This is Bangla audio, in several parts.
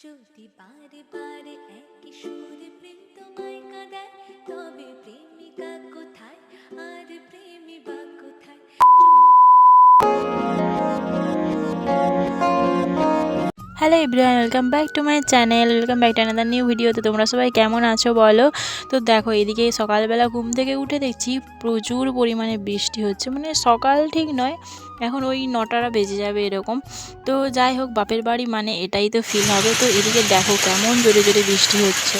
যদি বারে বারে একই সুরে hello Ibrahim welcome back to my channel welcome back to another new video তো তোমরা সবাই কেমন আছো বলো? তো দেখো, এদিকে সকালবেলা ঘুম থেকে উঠে দেখছি প্রচুর পরিমাণে বৃষ্টি হচ্ছে। মানে সকাল ঠিক নয়, এখন ওই নটারা বেজে যাবে এরকম। তো যাই হোক, বাপের বাড়ি মানে এটাই তো ফিল হবে। তো এদিকে দেখো কেমন জোরে জোরে বৃষ্টি হচ্ছে।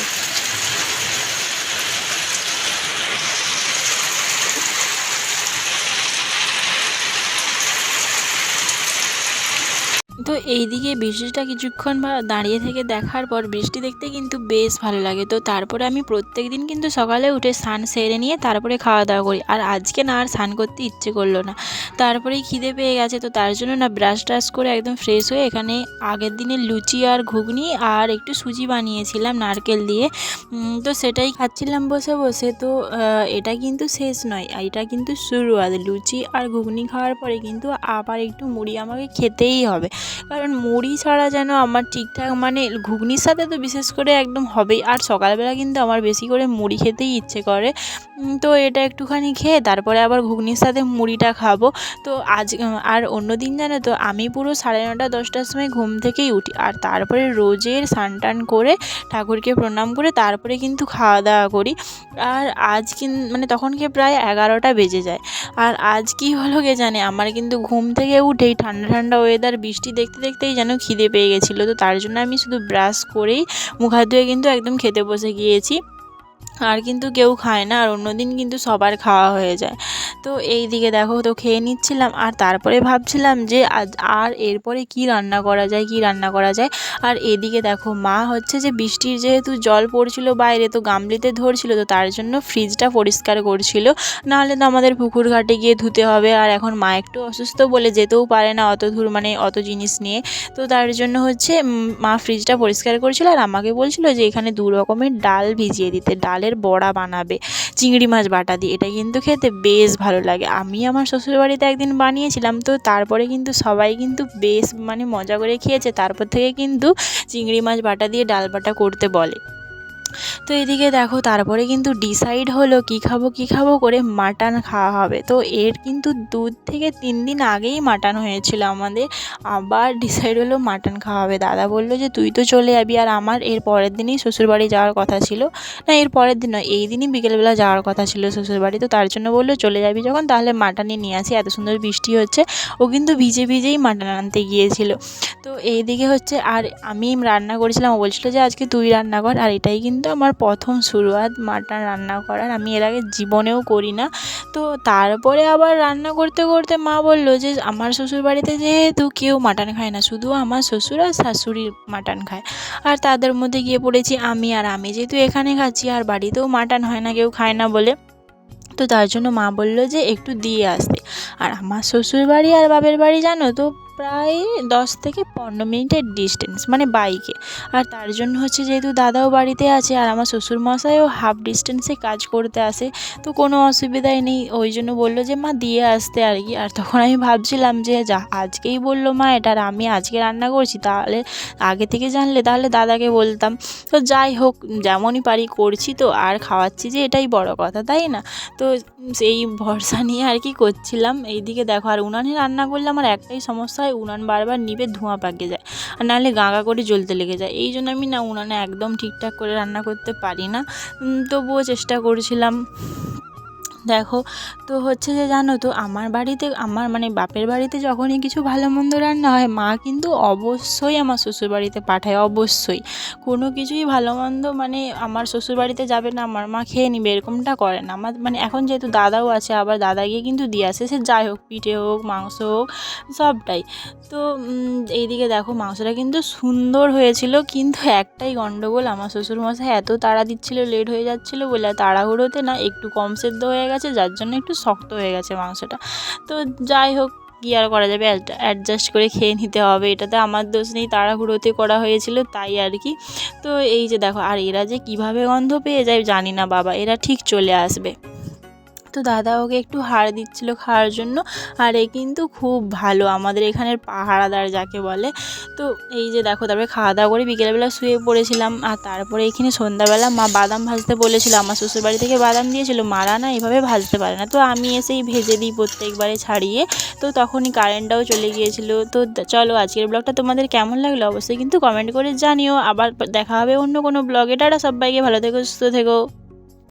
তো এইদিকে বৃষ্টিটা কিছুক্ষণ দাঁড়িয়ে থেকে দেখার পর বৃষ্টি দেখতে কিন্তু বেশ ভালো লাগে। তো তারপরে আমি প্রত্যেক দিন কিন্তু সকালে উঠে স্নান সেরে নিয়ে তারপরে খাওয়া দাওয়া করি। আর আজকে না আর স্নান করতে ইচ্ছে করল না। তারপরেই খিদে পেয়ে গেছে, তো তার জন্য না ব্রাশ ট্রাশ করে একদম ফ্রেশ হয়ে এখানে আগের দিনে লুচি আর ঘুগনি আর একটু সুজি বানিয়েছিলাম নারকেল দিয়ে। তো সেটাই খাচ্ছিলাম বসে বসে। তো এটা কিন্তু শেষ নয়, এটা কিন্তু শুরুয়াত। লুচি আর ঘুগনি খাওয়ার পরে কিন্তু আবার একটু মুড়ি আমাকে খেতেই হবে। কারণ মুড়ি ছাড়া যেন আমার ঠিকঠাক মানে ঘুগনির সাথে তো বিশেষ করে একদম হবেই। আর সকালবেলা কিন্তু আমার বেশি করে মুড়ি খেতেই ইচ্ছে করে। তো এটা একটুখানি খেয়ে তারপরে আবার ঘুগনির সাথে মুড়িটা খাব। তো আজ, আর অন্য দিন জানো তো, আমি পুরো সাড়ে নটা, দশটার সময় ঘুম থেকেই উঠি। আর তারপরে রোজের স্নান টান করে ঠাকুরকে প্রণাম করে তারপরে কিন্তু খাওয়া দাওয়া করি। আর আজ কিন মানে তখনকে প্রায় এগারোটা বেজে যায়। আর আজ কি হলো কে জানে? আমার কিন্তু ঘুম থেকে উঠেই ঠান্ডা ঠান্ডা ওয়েদার বৃষ্টি দেখতে দেখতেই যেন খিদে পেয়ে গেছিল। তো তার জন্য আমি শুধু ব্রাশ করেই মুখ হাত ধুয়ে কিন্তু একদম খেতে বসে গিয়েছি। আর কিন্তু কেউ খায় না, আর অন্য দিন কিন্তু সবার খাওয়া হয়ে যায়। তো এই দিকে দেখো, তো খেয়ে নিচ্ছিলাম, আর তারপরে ভাবছিলাম যে আজ আর এরপরে কি রান্না করা যায়, কি রান্না করা যায়? আর এদিকে দেখো, মা হচ্ছে যে বৃষ্টির যেহেতু জল পড়ছিল বাইরে, তো গামলিতে ধরছিল, তো তার জন্য ফ্রিজটা পরিষ্কার করছিল। নাহলে তো আমাদের পুকুর ঘাটে গিয়ে ধুতে হবে, আর এখন মা একটু অসুস্থ বলে যেতেও পারে না অত দূর মানে অত জিনিস নিয়ে। তো তার জন্য হচ্ছে মা ফ্রিজটা পরিষ্কার করছিল, আর আমাকে বলছিল যে এখানে দু রকমের ডাল ভিজিয়ে দিতে, ডালের বড়া বানাবে, চিংড়ি মাছ বাটা দিয়ে, এটা কিন্তু খেতে বেশ ভালো লাগে। আমি আমার শ্বশুরবাড়িতে একদিন বানিয়েছিলাম, তো তারপরে কিন্তু সবাই কিন্তু বেশ মানে মজা করে খেয়েছে। তারপর থেকে কিন্তু চিংড়ি মাছ বাটা দিয়ে ডাল বাটা করতে বলে। তো এদিকে দেখো, তারপরে কিন্তু ডিসাইড হলো কী খাব কী খাব করে মাটন খাওয়া হবে। তো এর কিন্তু দু থেকে তিন দিন আগেই মাটন হয়েছিল আমাদের। আবার ডিসাইড হলো মাটন খাওয়া হবে। দাদা বলল যে, তুই তো চলে যাবি। আর আমার এর পরের দিনই শ্বশুরবাড়ি যাওয়ার কথা ছিল। না, এর পরের দিন নয়, এই দিনই বিকেলবেলা যাওয়ার কথা ছিল শ্বশুরবাড়ি। তো তার জন্য বলল, চলে যাবি যখন, তাহলে মাটনই নিয়ে আসি। এত সুন্দর বৃষ্টি হচ্ছে। ও কিন্তু ভিজে ভিজেই মাটন আনতে গিয়েছিল। তো এইদিকে হচ্ছে, আর আমি রান্না করেছিলাম। ও বলছিল যে, আজকে তুই রান্না কর। আর এটাই কিন্তু আমার প্রথম শুরুয়াত মাটন রান্না করার। আমি এর আগে জীবনেও করি না তো তারপরে আবার রান্না করতে করতে মা বলল যে, আমার শ্বশুরবাড়িতে যেহেতু কেউ মাটন খায় না, শুধু আমার শ্বশুর আর শাশুড়ি মাটন খায়। আর তাদের মধ্যে গিয়ে পড়েছি আমি আর আমি। যেহেতু এখানে খাচ্ছি, আর বাড়িতেও মাটন হয় না, কেউ খায় না বলে। তো তার জন্য মা বলল যে, একটু দিয়ে আসতে। আর আমার শ্বশুর বাড়ি আর বাপের বাড়ি জানো তো প্রায় দশ থেকে পনেরো মিনিটের ডিস্টেন্স মানে বাইকে আর তার জন্য হচ্ছে যেহেতু দাদাও বাড়িতে আছে আর আমার শ্বশুরমশাইও হাফ ডিস্টেন্সে কাজ করতে আসে, তো কোনো অসুবিধাই নেই। ওই জন্য বলল যে, মা, দিয়ে আসতে আর কি। আর তখন আমি ভাবছিলাম যে, যা, আজকেই বলল মা এটা আর আমি আজকে রান্না করছি, তাহলে আগে থেকে জানলে তাহলে দাদাকে বলতাম। তো যাই হোক, যেমনই পারি করছি তো, আর খাওয়াচ্ছি যে, এটাই বড় কথা, তাই না? তো সেই ভরসা নিয়ে আর কি করছিলাম। এইদিকে দেখো, আর উনানে রান্না করলে আমার একটাই সমস্যা হয়, উনান বারবার নিবে, ধোঁয়া পাকে যায়। আর নাহলে গাঁগা করে জ্বলতে লেগে যায়। এই জন্য আমি না উনানে একদম ঠিকঠাক করে রান্না করতে পারি না। তবুও চেষ্টা করছিলাম। দেখো, তো হচ্ছে যে জানো তো, আমার বাড়িতে, আমার মানে বাপের বাড়িতে যখনই কিছু ভালো মন্দ রান্না হয়, মা কিন্তু অবশ্যই আমার শ্বশুরবাড়িতে পাঠায়, অবশ্যই। কোনো কিছুই ভালো মন্দ মানে আমার শ্বশুরবাড়িতে যাবে না, আমার মা খেয়ে নিবে, এরকমটা করে না। আমার মানে এখন যেহেতু দাদাও আছে, আবার দাদা গিয়ে কিন্তু দিয়ে আসে, সে যাই হোক, পিঠে হোক, মাংস হোক, সবটাই। তো এইদিকে দেখো, মাংসটা কিন্তু সুন্দর হয়েছিল, কিন্তু একটাই গন্ডগোল, আমার শ্বশুরমশাই এত তাড়া দিচ্ছিল লেট হয়ে যাচ্ছিল বলে তাড়াহুড়োতে না, একটু কম সেদ্ধ হয়ে গেছে, যার জন্য একটু শক্ত হয়ে গেছে মাংসটা। তো যাই হোক, কী আর করা যাবে? অ্যাডজাস্ট করে খেয়ে নিতে হবে। এটাতে আমার দোষ নেই, তাড়াহুড়োতে করা হয়েছিল তাই আর কি। তো এই যে দেখো, আর এরা যে কীভাবে গন্ধ পেয়ে যায় জানি না বাবা, এরা ঠিক চলে আসবে। তো দাদা ওকে একটু হাড় দিচ্ছিল খাওয়ার জন্য। আর এ কিন্তু খুব ভালো, আমাদের এখানের পাহারাদার যাকে বলে। তো এই যে দেখো, তারপরে খাওয়া দাওয়া করে বিকেলবেলা শুয়ে পড়েছিলাম। আর তারপরে এখানে সন্ধ্যাবেলা মা বাদাম ভাজতে বলেছিল, আমার শ্বশুর বাড়ি থেকে বাদাম দিয়েছিল। মারা না এভাবে ভাজতে পারে না। তো আমি এসেই ভেজে দিই প্রত্যেকবারে ছাড়িয়ে। তো তখনই কারেন্টটাও চলে গিয়েছিল। তো চলো আজকের ব্লগটা তোমাদের কেমন লাগল অবশ্যই কিন্তু কমেন্ট করে জানিও। আবার দেখা হবে অন্য কোনো ব্লগে। টাটা সবাইকে, ভালো থেকো, সুস্থ থেকো।